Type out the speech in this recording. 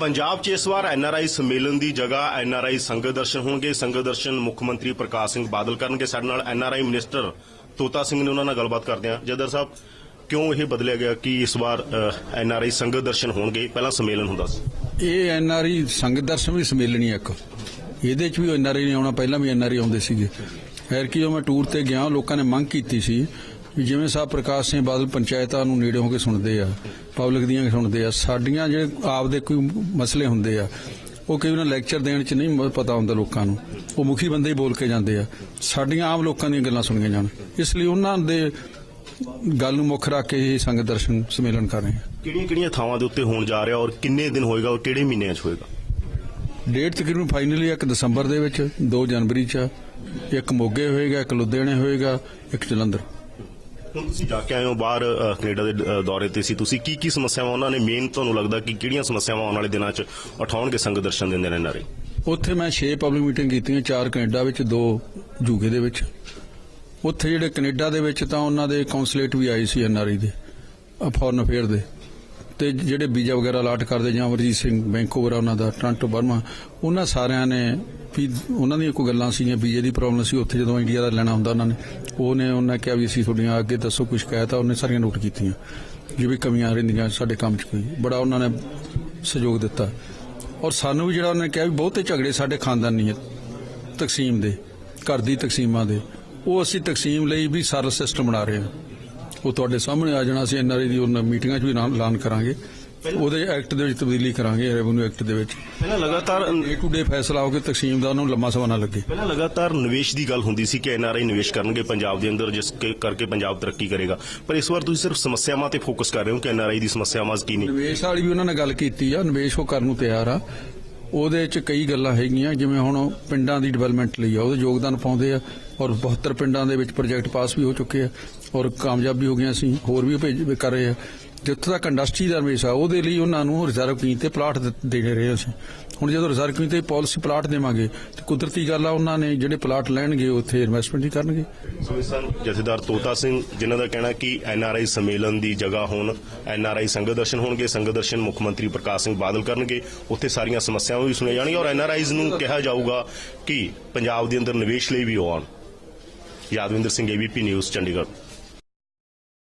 ਪੰਜਾਬ 'ਚ ਇਸ ਵਾਰ ਐਨਆਰਆਈ ਸੰਮੇਲਨ ਦੀ ਜਗ੍ਹਾ ਐਨਆਰਆਈ ਸੰਗਤ ਦਰਸ਼ਨ ਹੋਣਗੇ। ਸੰਗਤ ਦਰਸ਼ਨ ਮੁੱਖ ਮੰਤਰੀ ਪ੍ਰਕਾਸ਼ ਸਿੰਘ ਬਾਦਲ ਕਰਨਗੇ। ਸਾਡੇ ਨਾਲ ਐਨਆਰਆਈ ਮਿਨਿਸਟਰ ਤੋਤਾ ਸਿੰਘ ਨੇ ਉਹਨਾਂ ਨਾਲ ਗੱਲਬਾਤ ਕਰਦੇ ਹਾਂ। ਜਦਰ ਸਾਹਿਬ, ਕਿਉਂ ਇਹ ਬਦਲਿਆ ਗਿਆ ਕਿ ਇਸ ਵਾਰ ਐਨਆਰਆਈ ਸੰਗਤ ਦਰਸ਼ਨ ਹੋਣਗੇ? ਪਹਿਲਾਂ ਸੰਮੇਲਨ ਹੁੰਦਾ ਸੀ। ਇਹ ਐਨਆਰਈ ਸੰਗਤ ਦਰਸ਼ਨ ਵੀ ਸੰਮੇਲਨੀ ਇੱਕ। ਇਹਦੇ ਚ ਵੀ ਐਨਆਰਈ ਨੇ ਆਉਣਾ। ਪਹਿਲਾਂ ਵੀ ਐਨਆਰਈ ਆਉਂਦੇ ਸੀਗੇ। ਖੈਰ ਕੀ ਉਹ ਮੈਂ ਟੂਰ ਤੇ ਗਿਆ। ਲੋਕਾਂ ਨੇ ਮੰਗ ਕੀਤੀ ਸੀ ਵੀ ਜਿਵੇਂ ਸਾਹਿਬ ਪ੍ਰਕਾਸ਼ ਸਿੰਘ ਬਾਦਲ ਪੰਚਾਇਤਾਂ ਨੂੰ ਨੇੜੇ ਹੋ ਕੇ ਸੁਣਦੇ ਆ ਪਬਲਿਕ ਦੀਆਂ ਸੁਣਦੇ ਆ ਸਾਡੀਆਂ ਜਿਹੜੇ ਆਪਦੇ ਕੋਈ ਮਸਲੇ ਹੁੰਦੇ ਆ ਉਹ ਕਈ ਵਾਰ ਲੈਕਚਰ ਦੇਣ ਚ ਨਹੀਂ ਪਤਾ ਹੁੰਦਾ ਲੋਕਾਂ ਨੂੰ। ਉਹ ਮੁਖੀ ਬੰਦੇ ਹੀ ਬੋਲ ਕੇ ਜਾਂਦੇ ਆ। ਸਾਡੀਆਂ ਆਮ ਲੋਕਾਂ ਦੀਆਂ ਗੱਲਾਂ ਸੁਣੀਆਂ ਜਾਣ। ਇਸ ਲਈ ਉਹਨਾਂ ਦੇ ਗੱਲ ਨੂੰ ਮੁੱਖ ਰੱਖ ਕੇ ਇਹ ਸੰਗਤ ਦਰਸ਼ਨ ਸੰਮੇਲਨ ਕਰ ਰਹੇ ਹਾਂ ਕਿਹੜੀਆਂ ਕਿਹੜੀਆਂ ਥਾਵਾਂ ਦੇ ਉੱਤੇ ਹੋਣ ਜਾ ਰਿਹਾ ਔਰ ਕਿੰਨੇ ਦਿਨ ਹੋਏਗਾ ਔਰ ਕਿਹੜੇ ਮਹੀਨਿਆਂ 'ਚ ਹੋਏਗਾ? ਡੇਟ ਤਕਰੀਬਨ ਫਾਈਨਲੀ ਇੱਕ ਦਸੰਬਰ ਦੇ ਵਿੱਚ 2 ਜਨਵਰੀ ਚ ਆ। ਇੱਕ ਮੋਗੇ ਹੋਏਗਾ ਇੱਕ ਲੁਧਿਆਣੇ ਹੋਏਗਾ ਇੱਕ ਜਲੰਧਰ। ਹੁਣ ਤੁਸੀਂ ਜਾ ਕੇ ਆਏ ਹੋ ਬਾਹਰ ਅ, ਕੈਨੇਡਾ ਦੇ ਅ, ਦੌਰੇ ਤੇ ਸੀ। ਤੁਸੀਂ ਕੀ ਕੀ ਸਮੱਸਿਆਵਾਂ ਉਹਨਾਂ ਨੇ ਮੇਨ ਤੁਹਾਨੂੰ ਲੱਗਦਾ ਕਿ ਕਿਹੜੀਆਂ ਸਮੱਸਿਆਵਾਂ ਆਉਣ ਵਾਲੇ ਦਿਨਾਂ 'ਚ ਉਠਾਉਣਗੇ ਸੰਗਤ ਦਰਸ਼ਨ ਦਿੰਦੇ ਨੇ ਐਨਆਰਆਈ ਉੱਥੇ ਮੈਂ 6 ਪਬਲਿਕ ਮੀਟਿੰਗ ਕੀਤੀਆਂ ਚਾਰ ਕੈਨੇਡਾ ਵਿੱਚ ਦੋ ਯੂਕੇ ਦੇ ਵਿੱਚ। ਉੱਥੇ ਜਿਹੜੇ ਕੈਨੇਡਾ ਦੇ ਵਿੱਚ ਤਾਂ ਉਹਨਾਂ ਦੇ ਕੌਂਸੂਲੇਟ ਵੀ ਆਏ ਸੀ ਐਨਆਰਆਈ ਦੇ ਫੋਰਨ ਅਫੇਅਰ ਦੇ। ਤੇ ਜਿਹੜੇ ਵੀਜ਼ਾ ਵਗੈਰਾ ਅਲਾਟ ਕਰਦੇ ਜਾਂ ਅਮਰਜੀਤ ਸਿੰਘ ਵੈਂਕੂਵਰ ਆ ਉਹਨਾਂ ਦਾ, ਟ੍ਰਾਂਟੋ ਬਰਮਾ ਉਹਨਾਂ ਸਾਰਿਆਂ ਨੇ ਵੀ ਉਹਨਾਂ ਦੀਆਂ ਕੋਈ ਗੱਲਾਂ ਸੀਗੀਆਂ, ਵੀਜ਼ੇ ਦੀ ਪ੍ਰੋਬਲਮ ਸੀ, ਉੱਥੇ ਜਦੋਂ ਇੰਡੀਆ ਦਾ ਲੈਣਾ ਹੁੰਦਾ ਉਹਨਾਂ ਨੇ ਉਹਨੇ ਉਹਨਾਂ ਕਿਹਾ ਵੀ ਅਸੀਂ ਤੁਹਾਡੀਆਂ ਅੱਗੇ ਦੱਸੋ ਕੋਈ ਸ਼ਿਕਾਇਤ ਆ ਉਹਨੇ ਸਾਰੀਆਂ ਨੋਟ ਕੀਤੀਆਂ ਜਿਵੇਂ ਕਮੀਆਂ ਰਹਿੰਦੀਆਂ ਸਾਡੇ ਕੰਮ 'ਚ ਕੋਈ, ਬੜਾ ਉਹਨਾਂ ਨੇ ਸਹਿਯੋਗ ਦਿੱਤਾ। ਔਰ ਸਾਨੂੰ ਵੀ ਜਿਹੜਾ ਉਹਨੇ ਕਿਹਾ ਵੀ ਬਹੁਤੇ ਝਗੜੇ ਸਾਡੇ ਖਾਨਦਾਨੀ ਹੈ ਤਕਸੀਮ ਦੇ, ਘਰ ਦੀ ਤਕਸੀਮਾਂ ਦੇ, ਉਹ ਅਸੀਂ ਤਕਸੀਮ ਲਈ ਵੀ ਸਰਲ ਸਿਸਟਮ ਬਣਾ ਰਹੇ ਹਾਂ। ਉਹ ਤੁਹਾਡੇ ਸਾਹਮਣੇ ਆ ਜਾਣਾ ਸੀ ਐਨਆਰਆਈ ਦੀ ਉਹਨਾਂ ਮੀਟਿੰਗਾਂ 'ਚ ਵੀ ਐਲਾਨ ਕਰਾਂਗੇ। ਉਹਦੇ ਐਕਟ ਦੇ ਵਿੱਚ ਤਬਦੀਲੀ ਕਰਾਂਗੇ ਰੈਵਨਿਊ ਐਕਟ ਦੇ ਵਿੱਚ। ਪਹਿਲਾਂ ਲਗਾਤਾਰ ਡੇ ਟੂ ਡੇ ਫੈਸਲਾ ਹੋ ਕੇ ਤਕਸੀਮ ਦਾ ਉਹਨੂੰ ਲੰਮਾ ਸਮਾਂ ਨਾ ਲੱਗੇ। ਪਹਿਲਾਂ ਲਗਾਤਾਰ ਨਿਵੇਸ਼ ਦੀ ਗੱਲ ਹੁੰਦੀ ਸੀ ਕਿ ਐਨਆਰਆਈ ਨਿਵੇਸ਼ ਕਰਨਗੇ ਪੰਜਾਬ ਦੇ ਅੰਦਰ ਜਿਸ ਕਰਕੇ ਪੰਜਾਬ ਤਰੱਕੀ ਕਰੇਗਾ। ਪਰ ਇਸ ਵਾਰ ਤੁਸੀਂ ਸਿਰਫ ਸਮੱਸਿਆਵਾਂ ਤੇ ਫੋਕਸ ਕਰ ਰਹੇ ਹੋ ਕਿ ਐਨਆਰਆਈ ਦੀ ਸਮੱਸਿਆਵਾਂ ਕੀ ਨੇ? ਨਿਵੇਸ਼ ਵਾਲੀ ਵੀ ਉਹਨਾਂ ਨੇ ਗੱਲ ਕੀਤੀ ਆ ਨਿਵੇਸ਼ ਉਹ ਕਰਨ ਨੂੰ ਤਿਆਰ ਆ। ਉਹਦੇ ਚ ਕਈ ਗੱਲਾਂ ਹੈਗੀਆਂ, ਜਿਵੇਂ ਹੁਣ ਪਿੰਡਾਂ ਦੀ ਡਿਵੈਲਪਮੈਂਟ ਲਈ ਆ, ਉਹਦੇ ਯੋਗਦਾਨ ਪਾਉਂਦੇ ਆ ਔਰ 72 ਪਿੰਡਾਂ ਦੇ ਵਿੱਚ ਪ੍ਰੋਜੈਕਟ ਪਾਸ ਵੀ ਹੋ ਚੁੱਕੇ ਆ ਔਰ ਕਾਮਯਾਬ ਵੀ ਹੋ ਗਏ ਅਸੀਂ ਹੋਰ ਵੀ ਭੇਜ ਕਰ ਰਹੇ ਆ। ਜਿੱਥੇ ਤੱਕ ਇੰਡਸਟਰੀ ਦਾ ਨਿਵੇਸ਼ ਆ, ਉਹਦੇ ਲਈ ਉਹਨਾਂ ਨੂੰ ਰਿਜ਼ਰਵ ਕੀਮਤ ਤੇ ਪਲਾਟ ਦੇ ਰਹੇ ਅਸੀਂ। ਹੁਣ ਜਦੋਂ ਰਿਜ਼ਰਵ ਕੀਮਤ ਤੇ ਪਾਲਿਸੀ ਪਲਾਟ ਦੇਵਾਂਗੇ, ਤੇ ਕੁਦਰਤੀ ਗੱਲ ਆ, ਉਹਨਾਂ ਨੇ ਜਿਹੜੇ ਪਲਾਟ ਲੈਣਗੇ, ਉੱਥੇ ਇਨਵੈਸਟਮੈਂਟ ਹੀ ਕਰਨਗੇ। ਸੋ ਇਸ ਸਨ ਜਥੇਦਾਰ ਤੋਤਾ ਸਿੰਘ, ਜਿਨ੍ਹਾਂ ਦਾ ਕਹਿਣਾ ਕਿ ਐਨਆਰਆਈ ਸੰਮੇਲਨ ਦੀ ਜਗ੍ਹਾ ਹੁਣ ਆਈ ਸੰਗਤ ਦਰਸ਼ਨ ਹੋਣਗੇ, ਸੰਗਤ ਦਰਸ਼ਨ ਮੁੱਖ ਮੰਤਰੀ ਪ੍ਰਕਾਸ਼ ਸਿੰਘ ਬਾਦਲ ਕਰਨਗੇ, ਉੱਥੇ ਸਾਰੀਆਂ ਸਮੱਸਿਆਵਾਂ ਵੀ ਸੁਣੀਆਂ ਜਾਣਗੀਆਂ ਔਰ ਐਨਆਰਆਈਜ਼ ਨੂੰ ਕਿਹਾ ਜਾਊਗਾ ਕਿ ਪੰਜਾਬ ਦੇ ਅੰਦਰ ਨਿਵੇਸ਼ ਲਈ ਵੀ ਉਹ ਆਉਣ। Yadvinder Singh ABP news Chandigarh.